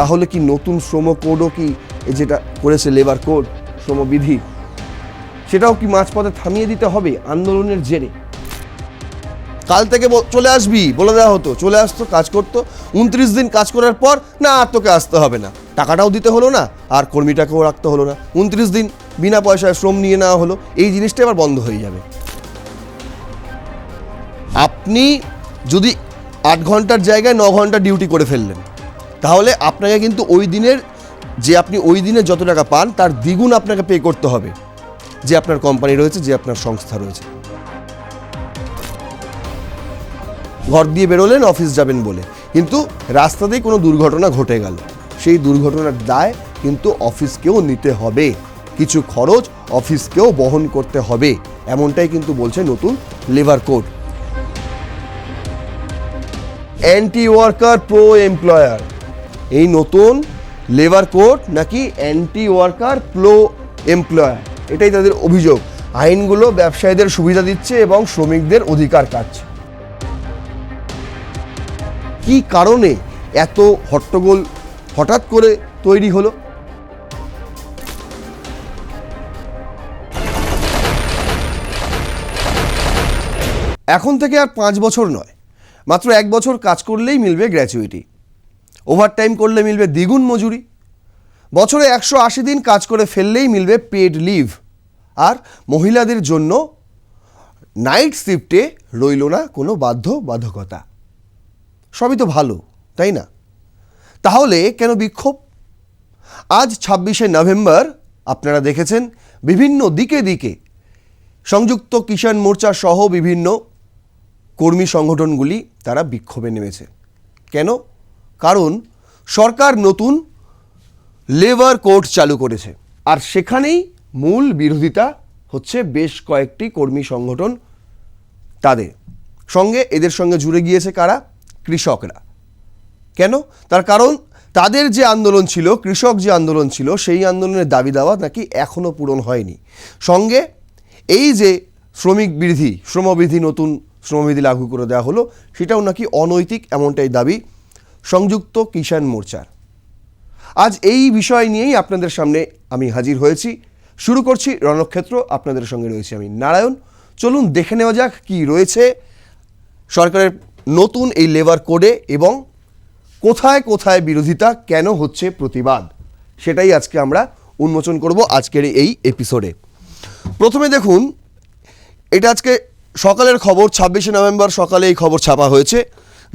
তাহলে কি নতুন শ্রম কোডও কি যেটা করেছে লেবার কোড শ্রমবিধি, সেটাও কি মাঝপথে থামিয়ে দিতে হবে আন্দোলনের জেরে? কাল থেকে চলে আসবি, বলে দেওয়া হতো। চলে আসতো, কাজ করতো। উনত্রিশ দিন কাজ করার পর না আর তোকে আসতে হবে না। টাকাটাও দিতে হলো না, আর কর্মীটাকেও রাখতে হলো না। উনত্রিশ দিন বিনা পয়সায় শ্রম নিয়ে নেওয়া হলো, এই জিনিসটা এবার বন্ধ হয়ে যাবে। আপনি যদি আট ঘণ্টার জায়গায় ন ঘণ্টা ডিউটি করে ফেললেন তাহলে আপনাকে কিন্তু ওই দিনের যে আপনি ওই দিনে যত টাকা পান, তার দ্বিগুণ আপনাকে পে করতে হবে। যে আপনার কোম্পানি রয়েছে, যে আপনার সংস্থা রয়েছে। ঘর দিয়ে বেরোলেন অফিস যাবেন বলে। কিন্তু রাস্তাতেই কোনো দুর্ঘটনা ঘটে গেল। সেই দুর্ঘটনার দায় কিন্তু অফিসকেও নিতে হবে। কিছু খরচ অফিসকেও বহন করতে হবে। এমনটাই কিন্তু বলছে নতুন labour code anti worker pro employer এই নতুন লেবার কোড নাকি অ্যান্টি ওয়ার্কার প্রো এমপ্লয়ার এটাই তাদের অভিযোগ। আইনগুলো ব্যবসায়ীদের সুবিধা দিচ্ছে এবং শ্রমিকদের অধিকার কাটছে। কি কারণে এত হট্টগোল হঠাৎ করে তৈরি হলো? এখন থেকে আর পাঁচ বছর নয়, মাত্র এক বছর কাজ করলেই মিলবে গ্র্যাচুইটি। ওভারটাইম করলে মিলবে দ্বিগুণ মজুরি। বছরে একশো আশি দিন কাজ করে ফেললেই মিলবে পেড লিভ আর মহিলাদের জন্য নাইট শিফটে রইল না কোনো বাধ্য বাধকতা সবই তো ভালো, তাই না? তাহলে কেন বিক্ষোভ? আজ ছাব্বিশে নভেম্বর, আপনারা দেখেছেন, বিভিন্ন দিকে দিকে সংযুক্ত কিষাণ মোর্চা সহ বিভিন্ন কর্মী সংগঠনগুলি তারা বিক্ষোভে নেমেছে। কেন? কারণ সরকার নতুন লেবার কোড চালু করেছে। আর সেখানেই মূল বিরোধিতা হচ্ছে বেশ কয়েকটি কর্মী সংগঠন তাদের। সঙ্গে এদের সঙ্গে জুড়ে গিয়েছে কারা? কৃষকরা। কেন? তার কারণ তাদের যে আন্দোলন ছিল, কৃষক যে আন্দোলন ছিল, সেই আন্দোলনের দাবি দাওয়া নাকি এখনও পূরণ হয়নি। সঙ্গে এই যে শ্রমিক বিধি শ্রমবিধি নতুন শ্রমবিধি লাগু করে দেওয়া হলো, সেটাও নাকি অনৈতিক এমনটাই দাবি সংযুক্ত কিষাণ মোর্চার। আজ এই বিষয় নিয়েই আপনাদের সামনে আমি হাজির হয়েছি। শুরু করছি রণক্ষেত্র, আপনাদের সঙ্গে রয়েছে আমি নারায়ণ। চলুন দেখে নেওয়া যাক কি রয়েছে সরকারের নতুন এই লেবার কোডে এবং কোথায় কোথায় বিরোধিতা কেন হচ্ছে প্রতিবাদ। সেটাই আজকে আমরা উন্মোচন করব আজকের এই এপিসোডে প্রথমে দেখুন, এটা আজকে সকালের খবর, ছাব্বিশে নভেম্বর সকালে এই খবর ছাপা হয়েছে,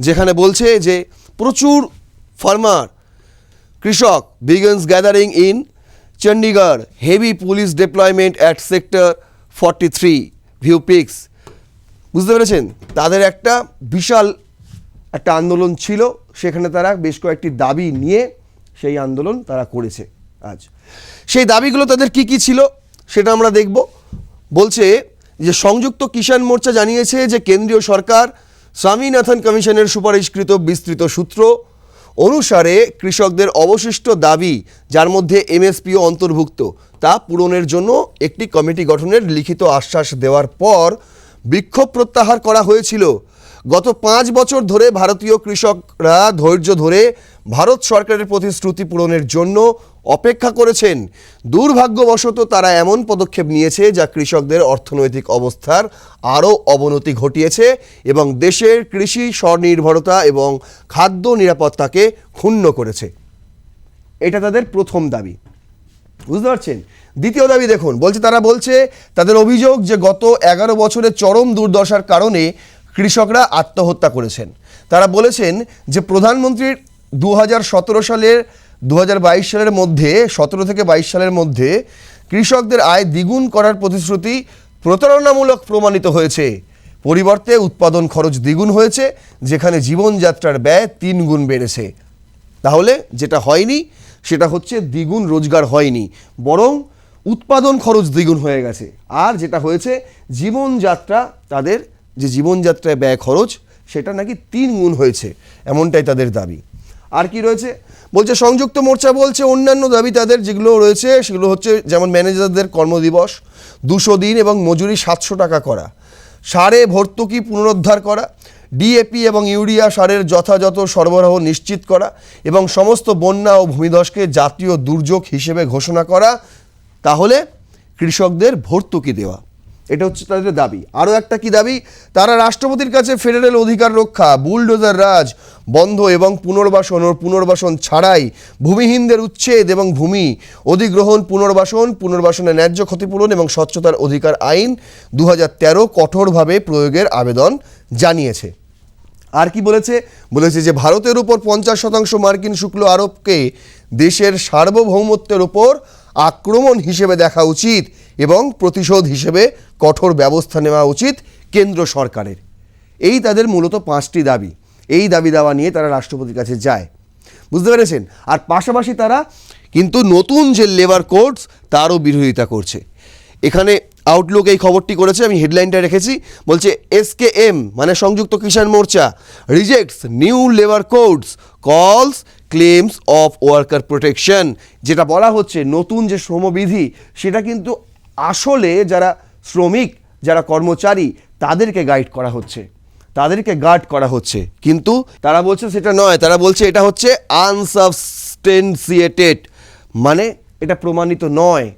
যেখানে বলছে যে প্রচুর ফার্মার, কৃষক begins gathering in Chandigarh heavy police deployment at sector forty three view pics বুঝতে পেরেছেন? তাদের একটা বিশাল একটা আন্দোলন ছিল, সেখানে তারা বেশ কয়েকটি দাবি নিয়ে সেই আন্দোলন তারা করেছে আজ। সেই দাবিগুলো তাদের কি কি ছিল, সেটা আমরা দেখব। বলছে যে সংযুক্ত কিষাণ মোর্চা জানিয়েছে যে কেন্দ্রীয় সরকার স্বামীনাথন কমিশনের সুপারিশকৃত বিস্তৃত সূত্র অনুসারে কৃষকদের অবশিষ্ট দাবি যার মধ্যে এমএসপিও অন্তর্ভুক্ত, তা পূরণের জন্য একটি কমিটি গঠনের লিখিত আশ্বাস দেওয়ার পর বিক্ষোভ প্রত্যাহার করা হয়েছিল। গত পাঁচ বছর ধরে ভারতীয় কৃষকরা ধৈর্য ধরে ভারত সরকারের প্রতিশ্রুতি পূরণের জন্য অপেক্ষা করেছেন। দুর্ভাগ্যবশত তারা এমন পদক্ষেপ নিয়েছে যা কৃষকদের অর্থনৈতিক অবস্থার আরও অবনতি ঘটিয়েছে এবং দেশের কৃষি স্বনির্ভরতা এবং খাদ্য নিরাপত্তাকে ক্ষুণ্ণ করেছে। এটা তাদের প্রথম দাবি। বুঝতে পারছেন? দ্বিতীয় দাবি দেখুন, বলছে তারা বলছে, তাদের অভিযোগ যে গত এগারো বছরের চরম দুর্দশার কারণে কৃষকরা আত্মহত্যা করেছেন। তারা বলেছেন যে প্রধানমন্ত্রীর দু হাজার সতেরো সালের দু হাজার বাইশ সালের মধ্যে, সতেরো থেকে বাইশ সালের মধ্যে কৃষকদের আয় দ্বিগুণ করার প্রতিশ্রুতি প্রতারণামূলক প্রমাণিত হয়েছে। পরিবর্তে উৎপাদন খরচ দ্বিগুণ হয়েছে, যেখানে জীবনযাত্রার ব্যয় তিন গুণ বেড়েছে। তাহলে যেটা হয়নি, সেটা হচ্ছে দ্বিগুণ রোজগার হয়নি, বরং উৎপাদন খরচ দ্বিগুণ হয়ে গেছে। আর যেটা হয়েছে, জীবনযাত্রা, তাদের যে জীবনযাত্রায় ব্যয় খরচ, সেটা নাকি তিন গুণ হয়েছে, এমনটাই তাদের দাবি। আর কি রয়েছে? বলছে, সংযুক্ত মোর্চা বলছে, অন্যান্য দাবি তাদের যেগুলো রয়েছে, সেগুলো হচ্ছে যেমন ম্যানেজারদের কর্মদিবস, দুশো দিন এবং মজুরি সাতশো টাকা করা, সারে ভর্তুকি পুনরুদ্ধার করা, ডিএপি এবং ইউরিয়া সারের যথাযথ সরবরাহ নিশ্চিত করা এবং সমস্ত বন্যা ও ভূমিধসকে জাতীয় দুর্যোগ হিসেবে ঘোষণা করা, তাহলে কৃষকদের ভর্তুকি দেওয়া। এটা হচ্ছে তাদের দাবি। আরও একটা কি দাবি? তারা রাষ্ট্রপতির কাছে ফেডারেল অধিকার রক্ষা, বুলডোজার রাজ, বন্ধ এবং পুনর্বাসন ও পুনর্বাসন ছাড়াই ভূমিহীনদের উচ্ছেদ এবং ভূমি অধিগ্রহণ, পুনর্বাসন, পুনর্বাসনের ন্যায্য ক্ষতিপূরণ এবং স্বচ্ছতার অধিকার আইন দু হাজার তেরো কঠোরভাবে প্রয়োগের আবেদন জানিয়েছে। আর কি বলেছে? বলেছে যে ভারতের উপর পঞ্চাশ শতাংশ মার্কিন শুক্ল আরোপকে দেশের সার্বভৌমত্বের উপর আক্রমণ হিসেবে দেখা উচিত এবং প্রতিশোধ হিসেবে কঠোর ব্যবস্থা নেওয়া উচিত কেন্দ্র সরকারের। এই তাদের মূলত পাঁচটি দাবি। এই দাবি দাওয়া নিয়ে তারা রাষ্ট্রপতির কাছে যায়। বুঝতে পেরেছেন? আর পাশাপাশি তারা কিন্তু নতুন যে লেবার কোডস তারও বিরোধিতা করছে। এখানে আউটলুক এই খবরটি করেছে, আমি হেডলাইনটা রেখেছি। বলছে এসকেএম মানে Samyukt Kisan Morcha rejects new labour codes calls claims of worker protection যেটা বলা হচ্ছে নতুন যে শ্রমবিধি, সেটা কিন্তু আসলে যারা শ্রমিক, যারা কর্মচারী, তাদেরকে গাইড করা হচ্ছে। তাদেরকে গার্ড করা হচ্ছে। কিন্তু তারা বলছে সেটা নয়, তারা বলছে এটা হচ্ছে আনসাবস্টেন্সিয়েটেড মানে এটা প্রমাণিত নয়।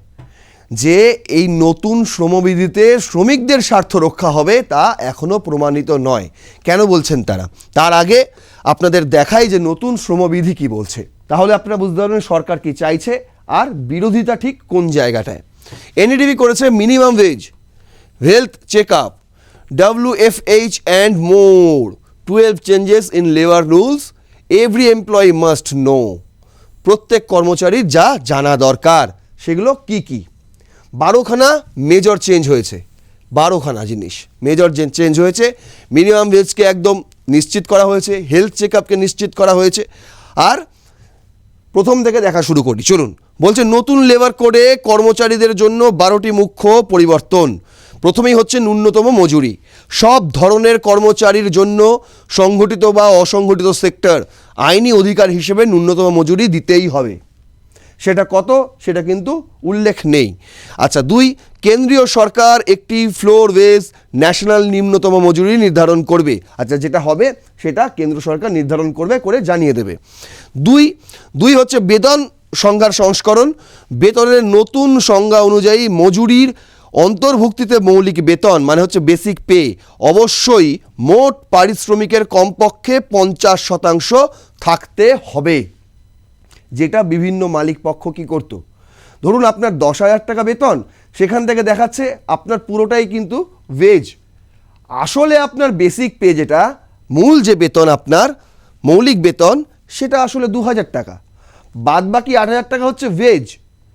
যে এই নতুন শ্রমবিধিতে শ্রমিকদের স্বার্থ রক্ষা হবে তা এখনও প্রমাণিত নয়। কেন বলছেন তারা? তার আগে আপনাদের দেখাই যে নতুন শ্রমবিধি কি বলছে। তাহলে আপনারা বুঝতে পারবেন সরকার কি চাইছে আর বিরোধিতা ঠিক কোন জায়গাটায়। এনইডিবি করেছে minimum wage health check up WFH and more 12 changes in labor rules every employee must know প্রত্যেক কর্মচারীর যা জানা দরকার, সেগুলো কি কি? বারোখানা মেজর চেঞ্জ হয়েছে। বারোখানা জিনিস। মেজর চেঞ্জ হয়েছে। মিনিমাম ওয়েজকে একদম নিশ্চিত করা হয়েছে। হেলথ চেক আপকে নিশ্চিত করা হয়েছে। আর প্রথম থেকে দেখা শুরু করি। চলুন, বলছে নতুন লেবার কোডে কর্মচারীদের জন্য বারোটি মুখ্য পরিবর্তন। প্রথমেই হচ্ছে ন্যূনতম মজুরি। সব ধরনের কর্মচারীর জন্য সংগঠিত বা অসংগঠিত সেক্টর আইনি অধিকার হিসেবে ন্যূনতম মজুরি দিতেই হবে। সেটা কত? সেটা কিন্তু উল্লেখ নেই। আচ্ছা দুই, কেন্দ্রীয় সরকার একটি ফ্লোর ওয়েজ ন্যাশনাল নিম্নতম মজুরি নির্ধারণ করবে। আচ্ছা যেটা হবে, সেটা কেন্দ্র সরকার নির্ধারণ করবে করে জানিয়ে দেবে। দুই দুই হচ্ছে বেতন সংজ্ঞার সংস্করণ। বেতনের নতুন সংজ্ঞা অনুযায়ী মজুরির অন্তর্ভুক্তিতে মৌলিক বেতন মানে হচ্ছে বেসিক পে অবশ্যই মোট পারিশ্রমিকের কমপক্ষে পঞ্চাশ শতাংশ থাকতে হবে। যেটা বিভিন্ন মালিক পক্ষ কি করত? ধরুন আপনার দশ হাজার টাকা বেতন, সেখান থেকে দেখাচ্ছে আপনার পুরোটাই কিন্তু ওয়েজ আসলে আপনার বেসিক পে যেটা, মূল যে বেতন আপনার, মৌলিক বেতন, সেটা আসলে দু হাজার টাকা। বাদ বাকি আট হাজার টাকা হচ্ছে ভেজ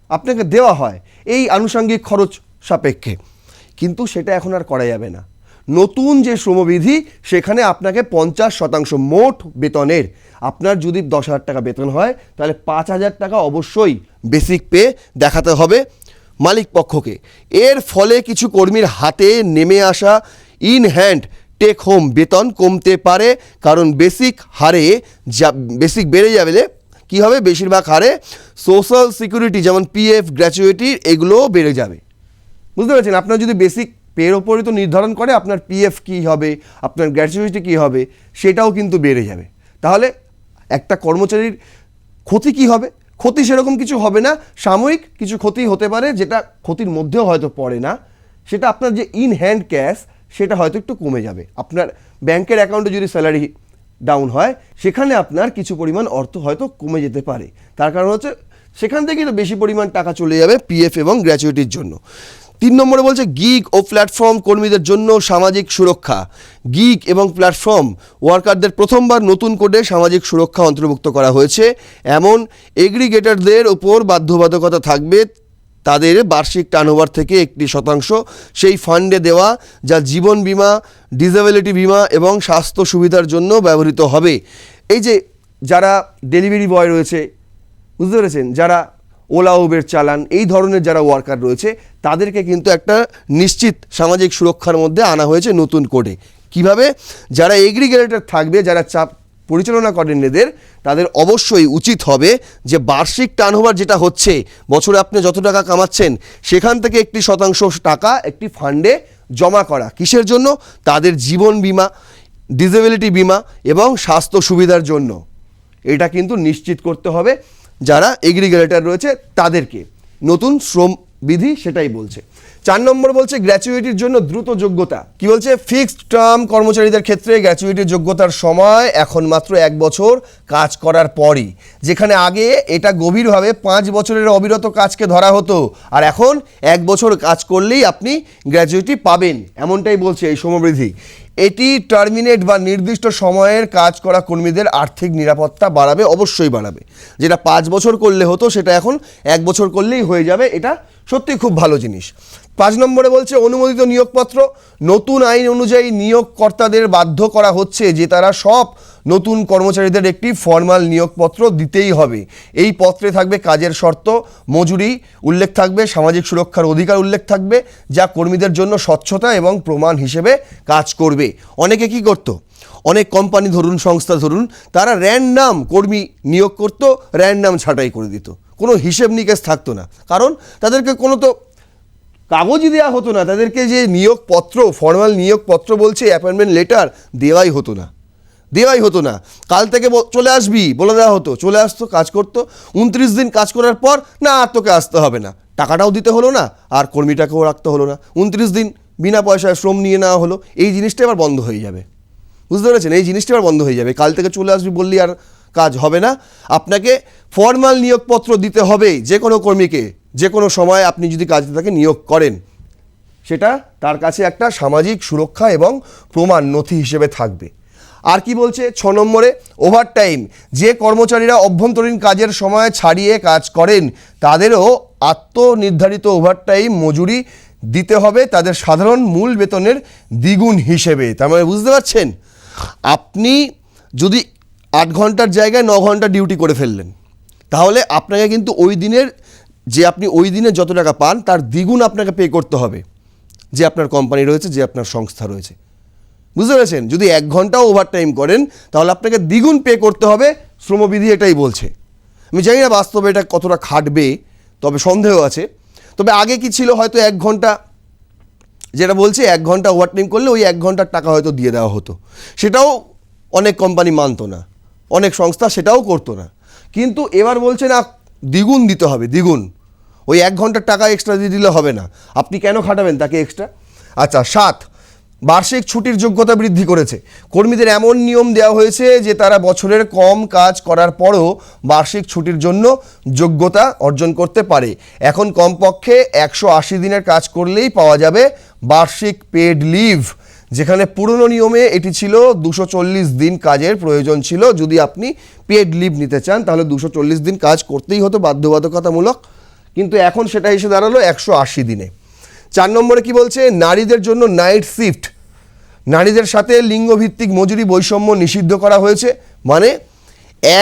আপনাকে দেওয়া হয় এই আনুষঙ্গিক খরচ সাপেক্ষে। কিন্তু সেটা এখন আর করা যাবে না। নতুন যে শ্রমবিধি, সেখানে আপনাকে পঞ্চাশ শতাংশ মোট বেতনের। আপনার যদি দশ হাজার টাকা বেতন হয়, তাহলে পাঁচ হাজার টাকা অবশ্যই বেসিক পে দেখাতে হবে মালিক পক্ষকে। এর ফলে কিছু কর্মীর হাতে নেমে আসা ইন হ্যান্ড টেক হোম বেতন কমতে পারে, কারণ বেসিক হারে যা, বেসিক বেড়ে যাবে, কি হবে? বেশিরভাগ হারে সোশ্যাল সিকিউরিটি যেমন পিএফ, গ্র্যাচুইটি, এগুলোও বেড়ে যাবে। বুঝতে পারছেন? আপনার যদি বেসিক পের ওপরই তো নির্ধারণ করে আপনার পিএফ কী হবে, আপনার গ্র্যাচুইটি কী হবে, সেটাও কিন্তু বেড়ে যাবে। তাহলে একটা কর্মচারীর ক্ষতি কি হবে? ক্ষতি সেরকম কিছু হবে না, সাময়িক কিছু ক্ষতি হতে পারে যেটা ক্ষতির মধ্যেও হয়তো পড়ে না, সেটা আপনার যে ইন হ্যান্ড ক্যাশ সেটা হয়তো একটু কমে যাবে। আপনার ব্যাংকের অ্যাকাউন্টে যদি স্যালারি ডাউন হয়, সেখানে আপনার কিছু পরিমাণ অর্থ হয়তো কমে যেতে পারে। তার কারণ হচ্ছে, সেখান থেকেই তো বেশি পরিমাণ টাকা চলে যাবে পিএফ এবং গ্র্যাচুইটির জন্য। তিন নম্বরে বলছে, গিগ ও প্ল্যাটফর্ম কর্মীদের জন্য সামাজিক সুরক্ষা। গিগ এবং প্ল্যাটফর্ম ওয়ার্কারদের প্রথমবার নতুন কোডে সামাজিক সুরক্ষা অন্তর্ভুক্ত করা হয়েছে। এমন এগ্রিগেটরদের ওপর বাধ্যবাধকতা থাকবে, তাদের বার্ষিক টার্নওভার থেকে একটি শতাংশ সেই ফান্ডে দেওয়া, যা জীবন বীমা ডিসেবিলিটি বীমা এবং স্বাস্থ্য সুবিধার জন্য ব্যবহৃত হবে। এই যে যারা ডেলিভারি বয় রয়েছে, বুঝতে পেরেছেন? যারা ওলা উবের চালান, এই ধরনের যারা ওয়ার্কার রয়েছে, তাদেরকে কিন্তু একটা নিশ্চিত সামাজিক সুরক্ষার মধ্যে আনা হয়েছে নতুন কোডে। কীভাবে? যারা এগ্রিগেটর থাকবে, যারা চাপ পরিচালনা করেন এদের, তাদের অবশ্যই উচিত হবে যে বার্ষিক টার্নওভার যেটা হচ্ছে, বছরে আপনি যত টাকা কামাচ্ছেন, সেখান থেকে একটি শতাংশ টাকা একটি ফান্ডে জমা করা। কিসের জন্য? তাদের জীবন বীমা, ডিসেবিলিটি বিমা এবং স্বাস্থ্য সুবিধার জন্য। এটা কিন্তু নিশ্চিত করতে হবে। যারা এগ্রিকালচার রয়েছে তাদেরকে। নতুন শ্রম বিধি সেটাই বলছে। চার নম্বর বলছে গ্র্যাচুইটির জন্য দ্রুত যোগ্যতা। কি বলছে? ফিক্সড টার্ম কর্মচারীদের ক্ষেত্রে গ্র্যাচুইটির যোগ্যতার সময় এখন মাত্র এক বছর কাজ করার পরই। যেখানে আগে এটা গভীরভাবে পাঁচ বছরের অবিরত কাজকে ধরা হতো। আর এখন এক বছর কাজ করলেই আপনি গ্র্যাচুইটি পাবেন। এমনটাই বলছে এই সমবৃদ্ধি। এটি টার্মিনেট বা নির্দিষ্ট সময়ের কাজ করা কর্মীদের আর্থিক নিরাপত্তা বাড়াবে, অবশ্যই বাড়াবে। যেটা পাঁচ বছর করলে হতো, সেটা এখন এক বছর করলেই হয়ে যাবে, এটা সত্যি খুব ভালো জিনিস। পাঁচ নম্বরে বলছে, অনুমোদিত নিয়োগপত্র। নতুন আইন অনুযায়ী নিয়োগকর্তাদের বাধ্য করা হচ্ছে যে তারা সব নতুন কর্মচারীদের একটি ফর্মাল নিয়োগপত্র দিতেই হবে। এই পত্রে থাকবে কাজের শর্ত, মজুরি উল্লেখ থাকবে, সামাজিক সুরক্ষার অধিকার উল্লেখ থাকবে, যা কর্মীদের জন্য স্বচ্ছতা এবং প্রমাণ হিসেবে কাজ করবে। অনেকে কি করতো? অনেক কোম্পানি ধরুন, সংস্থা ধরুন, তারা র্যান্ডাম কর্মী নিয়োগ করতো র্যান্ডাম ছাঁটাই করে দিত। কোনো হিসেব নিকেশ থাকতো না। কারণ তাদেরকে কোনো তো কাগজই দেওয়া হতো না। তাদেরকে যে নিয়োগপত্র, ফর্মাল নিয়োগপত্র বলছে, অ্যাপয়েন্টমেন্ট লেটার দেওয়াই হতো না। দেওয়াই হতো না। কাল থেকে চলে আসবি বলে দেওয়া হতো। চলে আসতো, কাজ করতো। উনত্রিশ দিন কাজ করার পর না আর তোকে আসতে হবে না। টাকাটাও দিতে হলো না, আর কর্মীটাকেও রাখতে হলো না। উনত্রিশ দিন বিনা পয়সায় শ্রম নিয়ে নেওয়া হলো। এই জিনিসটা এবার বন্ধ হয়ে যাবে। বুঝতে পেরেছেন? এই জিনিসটা এবার বন্ধ হয়ে যাবে। কাল থেকে চলে আসবি বললি আর কাজ হবে না। আপনাকে ফর্মাল নিয়োগপত্র দিতে হবে যে কোনো কর্মীকে। যে কোনো সময় আপনি যদি কাজে তাকে নিয়োগ করেন। সেটা তার কাছে একটা সামাজিক সুরক্ষা এবং প্রমাণ নথি হিসেবে থাকবে। আর কি বলছে? ছ নম্বরে ওভারটাইম যে কর্মচারীরা অভ্যন্তরীণ কাজের সময় ছাড়িয়ে কাজ করেন, তাদেরও আত্মনির্ধারিত ওভারটাইম মজুরি দিতে হবে। তাদের সাধারণ মূল বেতনের দ্বিগুণ হিসেবে। তার মানে বুঝতে পারছেন? আপনি যদি আট ঘণ্টার জায়গায় ন ঘণ্টা ডিউটি করে ফেললেন। তাহলে আপনাকে কিন্তু ওই দিনের যে আপনি ওই দিনে যত টাকা পান, তার দ্বিগুণ আপনাকে পে করতে হবে। যে আপনার কোম্পানি রয়েছে, যে আপনার সংস্থা রয়েছে। বুঝতে পেরেছেন? যদি এক ঘন্টাও ওভারটাইম করেন, তাহলে আপনাকে দ্বিগুণ পে করতে হবে, শ্রমবিধি এটাই বলছে। আমি জানি না বাস্তবে এটা কতটা খাটবে, তবে সন্দেহ আছে। তবে আগে কি ছিল হয়তো এক ঘণ্টা? যেটা বলছে, এক ঘণ্টা ওভারটাইম করলে ওই এক ঘণ্টার টাকা হয়তো দিয়ে দেওয়া হতো। সেটাও অনেক কোম্পানি মানতো না। অনেক সংস্থা সেটাও করতো না। কিন্তু এবার বলছে, না, দ্বিগুণ দিতে হবে, দ্বিগুণ। ওই এক ঘণ্টার টাকা এক্সট্রা দিয়ে দিলে হবে না। আপনি কেন খাটাবেন তাকে এক্সট্রা আচ্ছা সাত। বার্ষিক ছুটির যোগ্যতা বৃদ্ধি করেছে। কর্মীদের এমন নিয়ম দেওয়া হয়েছে যে তারা বছরের কম কাজ করার পরও বার্ষিক ছুটির জন্য যোগ্যতা অর্জন করতে পারে। এখন কমপক্ষে একশো আশি দিনের কাজ করলেই পাওয়া যাবে বার্ষিক পেড লিভ যেখানে পুরনো নিয়মে এটি ছিল দুশো দিন কাজের প্রয়োজন ছিল। যদি আপনি পেড লিভ নিতে চান, তাহলে দুশো দিন কাজ করতেই হতো বাধ্যবাধকতামূলক। কিন্তু এখন সেটা এসে দাঁড়াল একশো আশি দিনে। চার নম্বরে কি বলছে? নারীদের জন্য নাইট শিফট নারীদের সাথে লিঙ্গভিত্তিক মজুরি বৈষম্য নিষিদ্ধ করা হয়েছে। মানে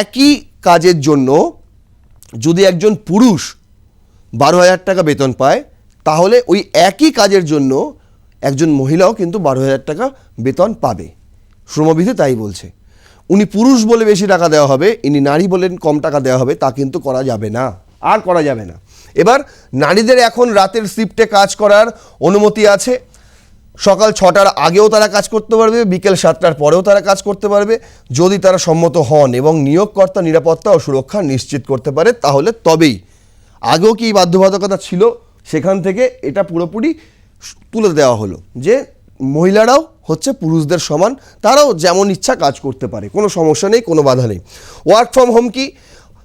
একই কাজের জন্য যদি একজন পুরুষ বারো হাজার টাকা বেতন পায়, তাহলে ওই একই কাজের জন্য একজন মহিলাও কিন্তু বারো হাজার টাকা বেতন পাবে। শ্রমবিধি তাই বলছে। উনি পুরুষ বলে বেশি টাকা দেওয়া হবে, ইনি নারী বলেন কম টাকা দেওয়া হবে, তা কিন্তু করা যাবে না। আর করা যাবে না। এবার নারীদের এখন রাতের শিফটে কাজ করার অনুমতি আছে। সকাল ছটার আগেও তারা কাজ করতে পারবে, বিকেল সাতটার পরেও তারা কাজ করতে পারবে। যদি তারা সম্মত হন এবং নিয়োগকর্তা নিরাপত্তা ও সুরক্ষা নিশ্চিত করতে পারে, তাহলে তবেই। আগেও কি বাধ্যবাধকতা ছিল? সেখান থেকে এটা পুরোপুরি তুলে দেওয়া হলো যে মহিলারাও হচ্ছে পুরুষদের সমান, তারাও যেমন ইচ্ছা কাজ করতে পারে, কোনো সমস্যা নেই, কোনো বাধা নেই। ওয়ার্ক ফ্রম হোম কি?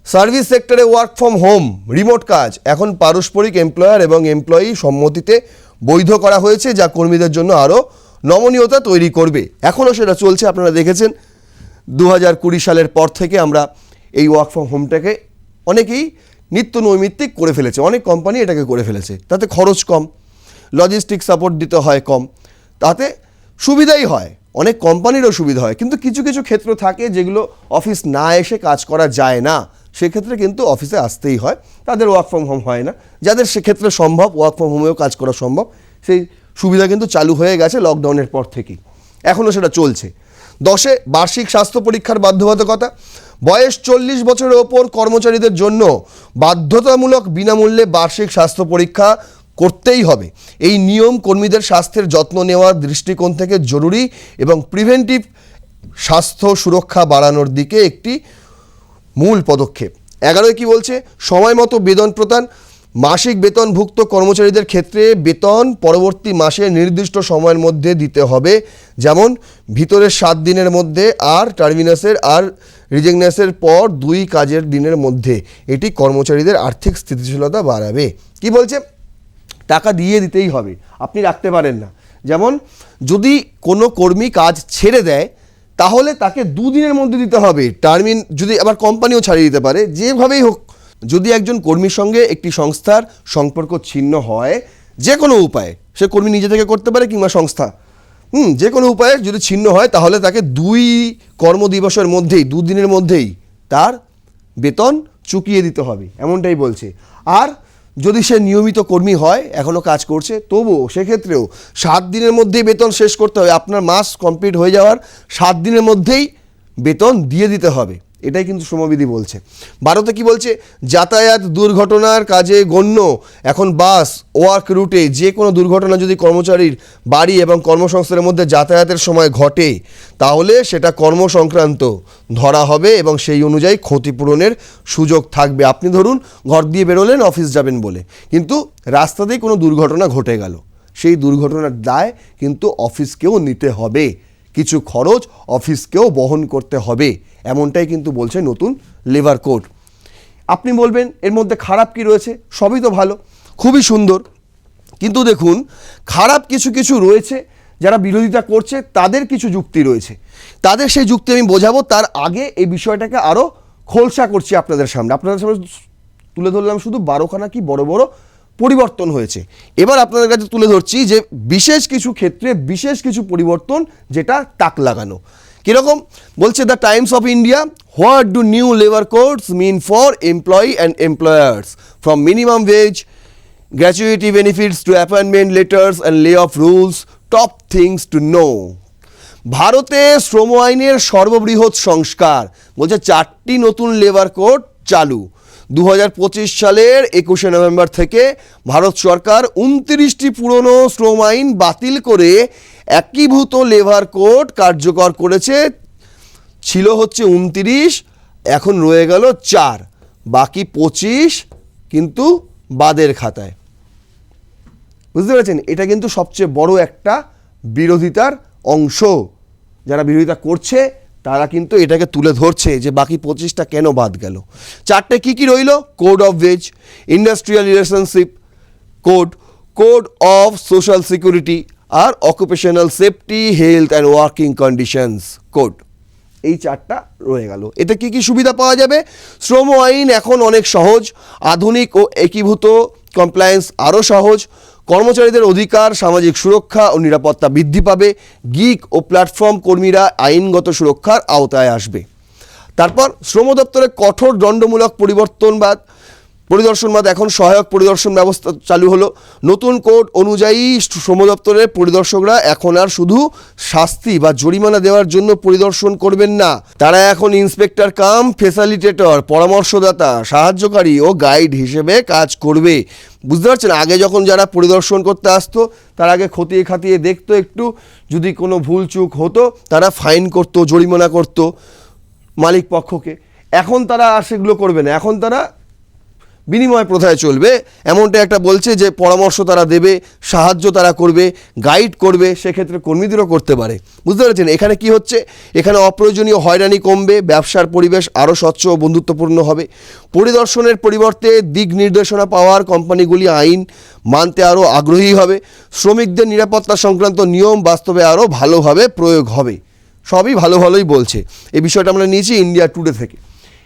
সার্ভিস সেক্টরে ওয়ার্ক ফ্রম হোম রিমোট কাজ। এখন পারস্পরিক এমপ্লয়ার এবং এমপ্লয়ি সম্মতিতে বৈধ করা হয়েছে, যা কর্মীদের জন্য আরও নমনীয়তা তৈরি করবে। এখনও সেটা চলছে, আপনারা দেখেছেন। দু হাজার কুড়ি সালের পর থেকে আমরা এই ওয়ার্ক ফ্রম হোমটাকে অনেকেই নিত্য নৈমিত্তিক করে ফেলেছে। অনেক কোম্পানি এটাকে করে ফেলেছে। তাতে খরচ কম। লজিস্টিক সাপোর্ট দিতে হয় কম। তাতে সুবিধাই হয়, অনেক কোম্পানিরও সুবিধা হয়, কিন্তু কিছু কিছু ক্ষেত্র থাকে যেগুলো অফিস না এসে কাজ করা যায় না। সেক্ষেত্রে কিন্তু অফিসে আসতেই হয়, তাদের ওয়ার্ক ফ্রম হোম হয় না। যাদের সেক্ষেত্রে সম্ভব ওয়ার্ক ফ্রম হোমেও কাজ করা সম্ভব, সেই সুবিধা কিন্তু চালু হয়ে গেছে লকডাউনের পর থেকেই। এখনও সেটা চলছে। দশে বার্ষিক স্বাস্থ্য পরীক্ষার বাধ্যবাধকতা। বয়স চল্লিশ বছরের ওপর কর্মচারীদের জন্য বাধ্যতামূলক বিনামূল্যে বার্ষিক স্বাস্থ্য পরীক্ষা করতেই হবে। এই নিয়ম কর্মীদের স্বাস্থ্যের যত্ন নেওয়ার দৃষ্টিকোণ থেকে জরুরি এবং প্রিভেন্টিভ স্বাস্থ্য সুরক্ষা বাড়ানোর দিকে একটি মূল পদক্ষেপ। এগারোয় কি বলছে? সময় মতো বেতন প্রদান, মাসিক বেতনভুক্ত কর্মচারীদের ক্ষেত্রে বেতন পরবর্তী মাসে নির্দিষ্ট সময়ের মধ্যে দিতে হবে। যেমন, ভিতরের সাত দিনের মধ্যে আর টার্মিনাসের আর রিজেগনেসের পর দুই কাজের দিনের মধ্যে। এটি কর্মচারীদের আর্থিক স্থিতিশীলতা বাড়াবে। কি বলছে? টাকা দিয়ে দিতেই হবে। আপনি রাখতে পারেন না। যেমন, যদি কোনো কর্মী কাজ ছেড়ে দেয়, তাহলে তাকে দুদিনের মধ্যে দিতে হবে। টার্মিন, যদি আবার কোম্পানিও ছাড়িয়ে দিতে পারে, যেভাবেই হোক। যদি একজন কর্মীর সঙ্গে একটি সংস্থার সম্পর্ক ছিন্ন হয় যে কোনো উপায়ে, সে কর্মী নিজে থেকে করতে পারে কিংবা সংস্থা। হুম যে কোনো উপায়ে যদি ছিন্ন হয়, তাহলে তাকে দুই কর্মদিবসের মধ্যেই, দুদিনের মধ্যেই তার বেতন চুকিয়ে দিতে হবে, এমনটাই বলছে। আর যদি সে নিয়মিত কর্মী হয় এখনও কাজ করছে, তবুও সেক্ষেত্রেও সাত দিনের মধ্যেই বেতন শেষ করতে হবে। আপনার মাস কমপ্লিট হয়ে যাওয়ার সাত দিনের মধ্যেই বেতন দিয়ে দিতে হবে। এটাই কিন্তু শ্রমবিধি বলছে। ভারতে কি বলছে? যাতায়াত দুর্ঘটনার কাজে গণ্য। এখন বাস, ওয়ার্ক রুটে যে কোনো দুর্ঘটনা যদি কর্মচারীর বাড়ি এবং কর্মসংস্থানের মধ্যে যাতায়াতের সময় ঘটে, তাহলে সেটা কর্মসংক্রান্ত ধরা হবে এবং সেই অনুযায়ী ক্ষতিপূরণের সুযোগ থাকবে। আপনি ধরুন, ঘর দিয়ে বেরোলেন, অফিস যাবেন বলে। কিন্তু রাস্তাতেই কোনো দুর্ঘটনা ঘটে গেল। সেই দুর্ঘটনার দায় কিন্তু অফিসকেও নিতে হবে। কিছু খরচ অফিসকেও বহন করতে হবে। এমনটাই কিন্তু বলছে নতুন লেবার কোড। আপনি বলবেন, এর মধ্যে খারাপ কি রয়েছে? সবই তো ভালো, খুবই সুন্দর। কিন্তু দেখুন, খারাপ কিছু কিছু রয়েছে যারা বিরোধিতা করছে, তাদের কিছু যুক্তি রয়েছে। তাদের সেই যুক্তি আমি বোঝাবো, তার আগে এই বিষয়টাকে আরও খোলসা করছি আপনাদের সামনে। আপনাদের সামনে তুলে ধরলাম শুধু বারোখানা কি বড় বড় পরিবর্তন হয়েছে। এবার আপনাদের কাছে তুলে ধরছি যে বিশেষ কিছু ক্ষেত্রে বিশেষ কিছু পরিবর্তন যেটা তাক লাগানো। কীরকম? বলছে the times of India what do new labour codes mean for employee and employers from minimum wage gratuity benefits to appointment letters and layoff rules, top things to know. ভারতে শ্রম আইনের সর্ববৃহৎ সংস্কার। বলছে, চারটি নতুন লেবার কোড চালু। দু হাজার পঁচিশ সালের একুশে নভেম্বর থেকে ভারত সরকার উনত্রিশটি পুরনো শ্রম আইন বাতিল করে একীভূত লেবার কোড কার্যকর করেছে, ছিল হচ্ছে উনতিরিশ, এখন রয়ে গেল চার, বাকি পঁচিশ কিন্তু বাদের খাতায়। বুঝতে পেরেছেন? এটা কিন্তু সবচেয়ে বড় একটা বিরোধিতার অংশ। যারা বিরোধিতা করছে, তারা কিন্তু এটাকে তুলে ধরছে যে বাকি পঁচিশটা কেন বাদ গেল। চারটে কি কি রইল? Code of wage industrial relationship code code of social security R occupational safety health and working conditions code এই চারটা রয়ে গেল। এতে কি কি সুবিধা পাওয়া যাবে? শ্রম আইন এখন অনেক সহজ, আধুনিক ও একীভূত কমপ্লায়েন্স আরও সহজ, কর্মচারীদের অধিকার, সামাজিক সুরক্ষা ও নিরাপত্তা বৃদ্ধি পাবে গিক ও প্ল্যাটফর্ম কর্মীরা আইনগত সুরক্ষার আওতায় আসবে। তারপর শ্রম দপ্তরে কঠোর দণ্ডমূলক পরিবর্তনবাদ পরিদর্শনবাদ এখন সহায়ক পরিদর্শন ব্যবস্থা চালু হলো। নতুন কোড অনুযায়ী শ্রম দপ্তরের পরিদর্শকরা এখন আর শুধু শাস্তি বা জরিমানা দেওয়ার জন্য পরিদর্শন করবেন না। তারা এখন ইন্সপেক্টর কাম ফেসিলিটেটর পরামর্শদাতা, সাহায্যকারী ও গাইড হিসেবে কাজ করবে। বুঝতে পারছেন? আগে যখন যারা পরিদর্শন করতে আসতো, তার আগে খতিয়ে খাতিয়ে দেখতো একটু। যদি কোনো ভুল চুক হতো, তারা ফাইন করতো, জরিমানা করতো মালিক পক্ষকে। এখন তারা আর সেগুলো করবে না। এখন তারা বিনিময় প্রথায় চলবে। এমনটা একটা বলছে যে পরামর্শ তারা দেবে, সাহায্য তারা করবে গাইড করবে, সেক্ষেত্রে কর্মীদেরও করতে পারে। বুঝতে পেরেছেন? এখানে কি হচ্ছে? এখানে অপ্রয়োজনীয় হয়রানি কমবে, ব্যবসার পরিবেশ আরও স্বচ্ছ ও বন্ধুত্বপূর্ণ হবে। পরিদর্শনের পরিবর্তে দিক নির্দেশনা পাওয়ার কোম্পানিগুলি আইন মানতে আরও আগ্রহী হবে। শ্রমিকদের নিরাপত্তা সংক্রান্ত নিয়ম বাস্তবে আরও ভালোভাবে প্রয়োগ হবে। সবই ভালো ভালোই বলছে। এই বিষয়টা আমরা নিয়েছি ইন্ডিয়া টুডে থেকে।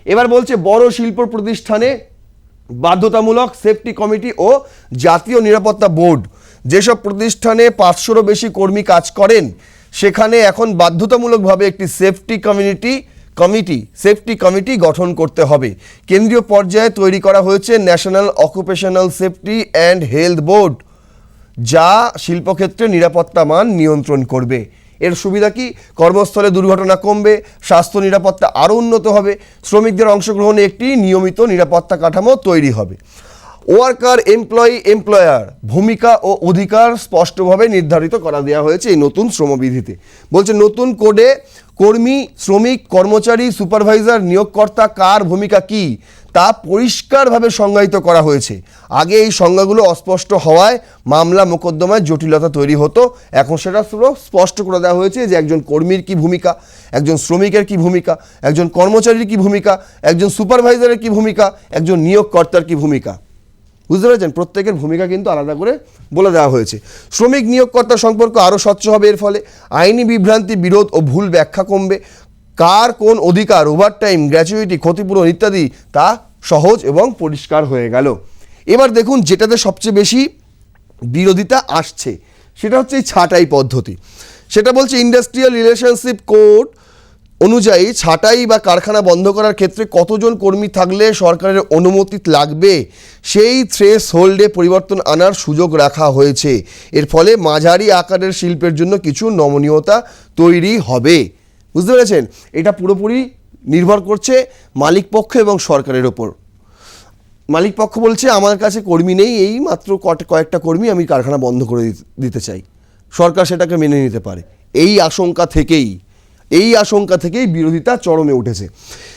এবার বলছে বড় শিল্প প্রতিষ্ঠানে বাধ্যতামূলক সেফটি কমিটি ও জাতীয় নিরাপত্তা বোর্ড। যেসব প্রতিষ্ঠানে পাঁচশোরও বেশি কর্মী কাজ করেন, সেখানে এখন বাধ্যতামূলকভাবে একটি safety community, committee, safety committee গঠন করতে হবে। কেন্দ্রীয় পর্যায়ে তৈরি করা হয়েছে national occupational safety and health board, যা শিল্পক্ষেত্রে নিরাপত্তা মান নিয়ন্ত্রণ করবে। এর সুবিধা কি? কর্মস্থলে দুর্ঘটনা কমবে, স্বাস্থ্য নিরাপত্তা আরও উন্নত হবে, শ্রমিকদের অংশগ্রহণে একটি নিয়মিত নিরাপত্তা কাঠামো তৈরি হবে। ওয়ার্কার, এমপ্লয়ি, এমপ্লয়ার ভূমিকা ও অধিকার স্পষ্টভাবে নির্ধারিত করা দেওয়া হয়েছে এই নতুন শ্রমবিধিতে। বলছে, নতুন কোডে কর্মী, শ্রমিক, কর্মচারী, সুপারভাইজার, নিয়োগকর্তা কার ভূমিকা কি? তা পরিষ্কারভাবে সংজ্ঞায়িত করা হয়েছে। আগে এই সংজ্ঞাগুলো অস্পষ্ট হওয়ায় মামলা মোকদ্দমায় জটিলতা তৈরি হতো। এখন সেটা স্পষ্ট করে দেওয়া হয়েছে যে একজন কর্মীর কি ভূমিকা, একজন শ্রমিকের কি ভূমিকা, একজন কর্মচারীর কি ভূমিকা, একজন সুপারভাইজারের কি ভূমিকা, একজন নিয়োগকর্তার কি ভূমিকা। বুঝতে পেরেছেন? প্রত্যেকের ভূমিকা কিন্তু আলাদা করে বলে দেওয়া হয়েছে। শ্রমিক নিয়োগকর্তা সম্পর্ক আরও স্বচ্ছ হবে এর ফলে। আইনি বিভ্রান্তি, বিরোধ ও ভুল ব্যাখ্যা কমবে। কার কোন অধিকার ওভারটাইম গ্র্যাচুইটি ক্ষতিপূরণ ইত্যাদি তা সহজ এবং পরিষ্কার হয়ে গেল। এবার দেখুন যেটাতে সবচেয়ে বেশি বিরোধিতা আসছে, সেটা হচ্ছে এই ছাঁটাই পদ্ধতি। সেটা বলছে ইন্ডাস্ট্রিয়াল রিলেশনশিপ কোড অনুযায়ী ছাঁটাই বা কারখানা বন্ধ করার ক্ষেত্রে কতজন কর্মী থাকলে সরকারের অনুমতি লাগবে, সেই থ্রেস হোল্ডে পরিবর্তন আনার সুযোগ রাখা হয়েছে। এর ফলে মাঝারি আকারের শিল্পের জন্য কিছু নমনীয়তা তৈরি হবে। বুঝতে পেরেছেন? এটা পুরোপুরি নির্ভর করছে মালিক পক্ষ এবং সরকারের ওপর। মালিক পক্ষ বলছে, আমার কাছে কর্মী নেই, এই মাত্র কট- কয়েকটা কর্মী আমি কারখানা বন্ধ করে দিতে চাই। সরকার সেটাকে মেনে নিতে পারে। এই আশঙ্কা থেকেই এই আশঙ্কা থেকেই বিরোধিতা চরমে উঠেছে।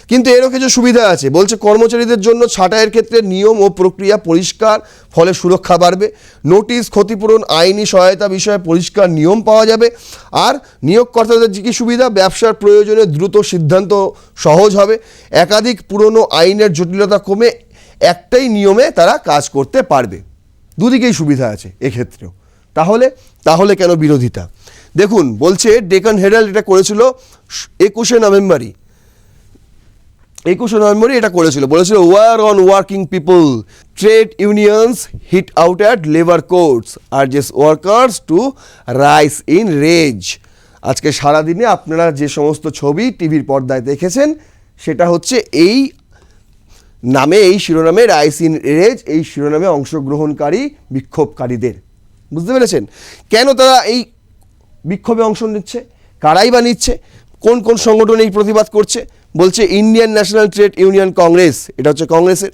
কিন্তু এরও কিছু সুবিধা আছে। বলছে কর্মচারীদের জন্য ছাঁটাইয়ের ক্ষেত্রে নিয়ম ও প্রক্রিয়া পরিষ্কার, ফলে সুরক্ষা বাড়বে। নোটিশ ক্ষতিপূরণ, আইনি সহায়তা বিষয়ে পরিষ্কার নিয়ম পাওয়া যাবে। আর নিয়োগকর্তাদের যে কি সুবিধা, ব্যবসার প্রয়োজনে দ্রুত সিদ্ধান্ত সহজ হবে। একাধিক পুরনো আইনের জটিলতা কমে একটাই নিয়মে তারা কাজ করতে পারবে। দুদিকেই সুবিধা আছে এক্ষেত্রেও। তাহলে তাহলে কেন বিরোধিতা? দেখুন, বলছে ডেকান হেরাল্ড এটা করেছিল একুশে নভেম্বরই। একুশে নভেম্বরই এটা করেছিল। বলেছিল war on working people trade unions hit out at labour courts urges workers to rise in rage আজকে সারাদিনে আপনারা যে সমস্ত ছবি টিভির পর্দায় দেখেছেন, সেটা হচ্ছে এই নামে, এই শিরোনামে রাইস ইন রেজ এই শিরোনামে অংশগ্রহণকারী, বিক্ষোভকারীদের। বুঝতে পেরেছেন? কেন তারা এই বিক্ষোভে অংশ নিচ্ছে, কারাই বা নিচ্ছে, কোন কোন সংগঠন এই প্রতিবাদ করছে, বলছে Indian national trade union congress, এটা হচ্ছে কংগ্রেসের।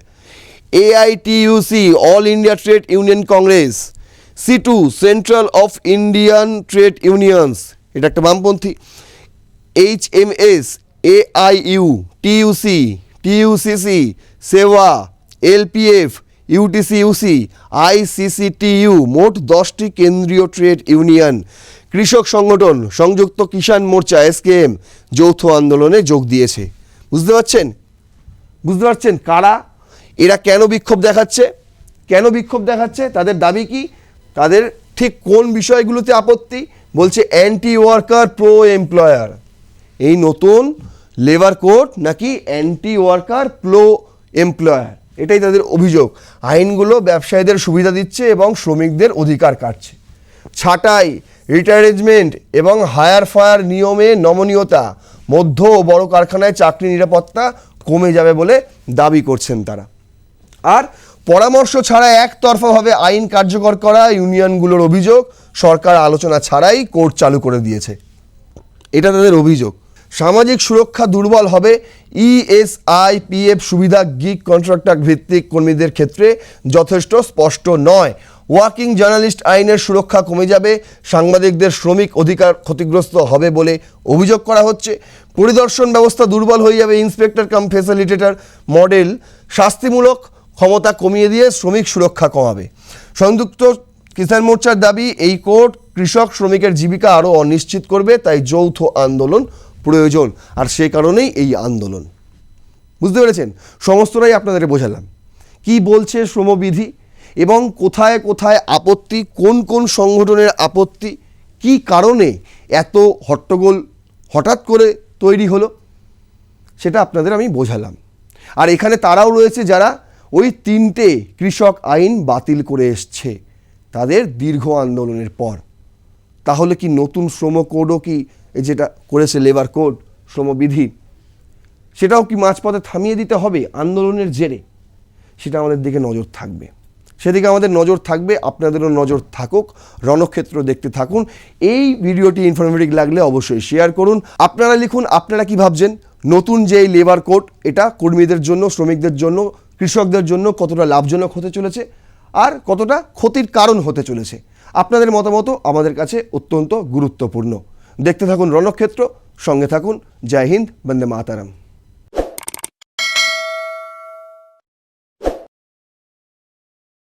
AITUC, all India trade union congress, CITU, central of Indian trade unions, এটা একটা বামপন্থী। H M S, AIU, TUC, TUCC SEWA LPF, UTCUC, আইসিসিটিইউ, মোট দশটি কেন্দ্রীয় ট্রেড ইউনিয়ন। কৃষক সংগঠন সংযুক্ত কিষাণ মোর্চা, এসকেএম, যৌথ আন্দোলনে যোগ দিয়েছে। বুঝতে পারছেন? বুঝতে পারছেন কারা? এরা কেন বিক্ষোভ দেখাচ্ছে? কেন বিক্ষোভ দেখাচ্ছে? তাদের দাবি কি? তাদের ঠিক কোন বিষয়গুলোতে আপত্তি? বলছে অ্যান্টি ওয়ার্কার প্রো এমপ্লয়ার এই নতুন লেবার কোড নাকি অ্যান্টি ওয়ার্কার প্রো এমপ্লয়ার এটাই তাদের অভিযোগ। আইনগুলো ব্যবসায়ীদের সুবিধা দিচ্ছে এবং শ্রমিকদের অধিকার কাটছে। ছাঁটাই রিটায়ারেজমেন্ট এবং হায়ার ফায়ার নিয়মে নমনীয়তা, মধ্য ও বড় কারখানায় চাকরি নিরাপত্তা কমে যাবে বলে দাবি করছেন তারা। আর পরামর্শ ছাড়া একতরফাভাবে আইন কার্যকর করা ইউনিয়নগুলোর অভিযোগ সরকার আলোচনা ছাড়াই কোর্ট চালু করে দিয়েছে। এটা তাদের অভিযোগ। সামাজিক সুরক্ষা দুর্বল হবে ইএসআই পিএফ সুবিধা গিগ কন্ট্রাক্টর ভিত্তিক কর্মীদের ক্ষেত্রে যথেষ্ট স্পষ্ট নয়। ওয়ার্কিং জার্নালিস্ট আইনের সুরক্ষা কমে যাবে, সাংবাদিকদের শ্রমিক অধিকার ক্ষতিগ্রস্ত হবে বলে অভিযোগ করা হচ্ছে। পরিদর্শন ব্যবস্থা দুর্বল হয়ে যাবে, ইন্সপেক্টর কাম ফেসিলিটেটর মডেল শাস্তিমূলক ক্ষমতা কমিয়ে দিয়ে শ্রমিক সুরক্ষা কমাবে। সংযুক্ত কিষাণ মোর্চার দাবি, এই কোর্ট কৃষক শ্রমিকের জীবিকা আরও অনিশ্চিত করবে, তাই যৌথ আন্দোলন প্রয়োজন, আর সে কারণেই এই আন্দোলন। বুঝতে পেরেছেন? সমস্তটাই আপনাদের বোঝালাম। কি বলছে শ্রমবিধি? এবং কোথায় কোথায় আপত্তি, কোন কোন সংগঠনের আপত্তি, কি কারণে এত হট্টগোল হঠাৎ করে তৈরি হলো, সেটা আপনাদের আমি বোঝালাম। আর এখানে তারাও রয়েছে যারা ওই তিনটে কৃষক আইন বাতিল করে এসছে তাদের দীর্ঘ আন্দোলনের পর। তাহলে কি নতুন শ্রম কোডও কি যেটা করেছে লেবার কোড, শ্রমবিধি, সেটাও কি মাঝপথে থামিয়ে দিতে হবে আন্দোলনের জেরে? সেটা আমাদের দিকে নজর থাকবে। সেদিকে আমাদের নজর থাকবে, আপনাদেরও নজর থাকুক, রণক্ষেত্র দেখতে থাকুন। এই ভিডিওটি ইনফরমেটিভ লাগলে অবশ্যই শেয়ার করুন। আপনারা লিখুন, আপনারা কি ভাবছেন? নতুন যে এই লেবার কোড এটা কর্মীদের জন্য, শ্রমিকদের জন্য, কৃষকদের জন্য কতটা লাভজনক হতে চলেছে আর কতটা ক্ষতির কারণ হতে চলেছে। আপনাদের মতামত আমাদের কাছে অত্যন্ত গুরুত্বপূর্ণ। দেখতে থাকুন রণক্ষেত্র, সঙ্গে থাকুন। জয় হিন্দ, বন্দে মাতারাম।